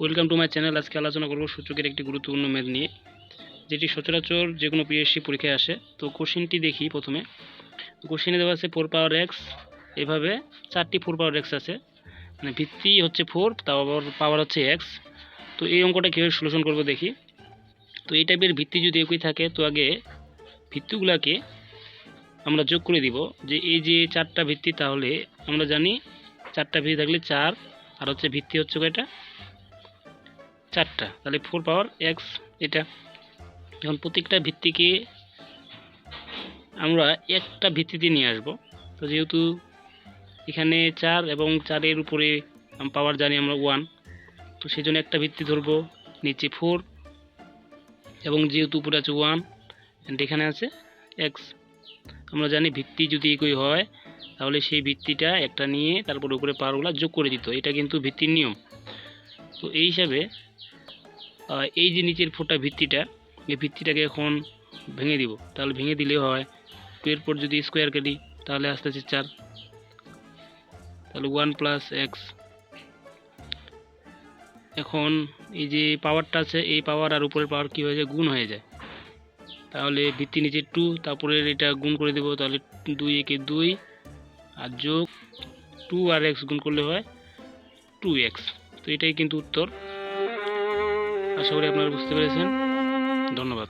Welcome to my channel আজকে আলোচনা করব সূচকের একটি গুরুত্বপূর্ণ ম্যাথ নিয়ে, যেটি সচরাচর যে কোনো পিএসসি পরীক্ষায় আসে। তো কোশ্চেনটি দেখি প্রথমে। কোশ্চেনে দেওয়া আছে ফোর পাওয়ার এক্স এভাবে চারটি ফোর পাওয়ার এক্স আছে। মানে ভিত্তি হচ্ছে ফোর তারপর পাওয়ার হচ্ছে এক্স তো এই অঙ্কটা কীভাবে সলিউশন করব দেখি। তো এই টাইপের ভিত্তি যদি একই থাকে, তো আগে ভিত্তিগুলোকে আমরা যোগ করে দিব। যে এই যে চারটা ভিত্তি, তাহলে আমরা জানি চারটা ভিত্তি থাকলে চার, আর হচ্ছে ভিত্তি হচ্ছে কয়টা? চারটা। তাহলে ফোর পাওয়ার এক্স এটা। এখন প্রত্যেকটা ভিত্তিকে আমরা একটা ভিত্তিতে নিয়ে আসব। তো যেহেতু এখানে চার এবং চারের উপরে পাওয়ার জানি আমরা ওয়ান তো সেই জন্য একটা ভিত্তি ধরবো, নিচে ফোর এবং যেহেতু উপরে আছে ওয়ান এখানে আছে এক্স আমরা জানি ভিত্তি যদি একই হয়, তাহলে সেই ভিত্তিটা একটা নিয়ে তারপর উপরে পাওয়ারগুলো যোগ করে দিত এটা কিন্তু ভিত্তির নিয়ম। তো এই হিসাবে এই যে নিচের ফোটা ভিত্তিটা, এই ভিত্তিটাকে এখন ভেঙে দিব। তাহলে ভেঙে দিলে হয় টু এর পর যদি স্কোয়ার করি তাহলে আস্তে আস্তে চার। তাহলে ওয়ান প্লাস এক্স এখন এই যে পাওয়ারটা আছে, এই পাওয়ার আর উপরের পাওয়ার কী হয়ে যায়? গুণ হয়ে যায়। তাহলে ভিত্তি নিচে টু তারপরে এটা গুণ করে দেবো, তাহলে দুই একে দুই আর যোগ টু আর এক্স গুণ করলে হয় টু এক্স তো এটাই কিন্তু উত্তর। আশা করি আপনারা বুঝতে পেরেছেন। ধন্যবাদ।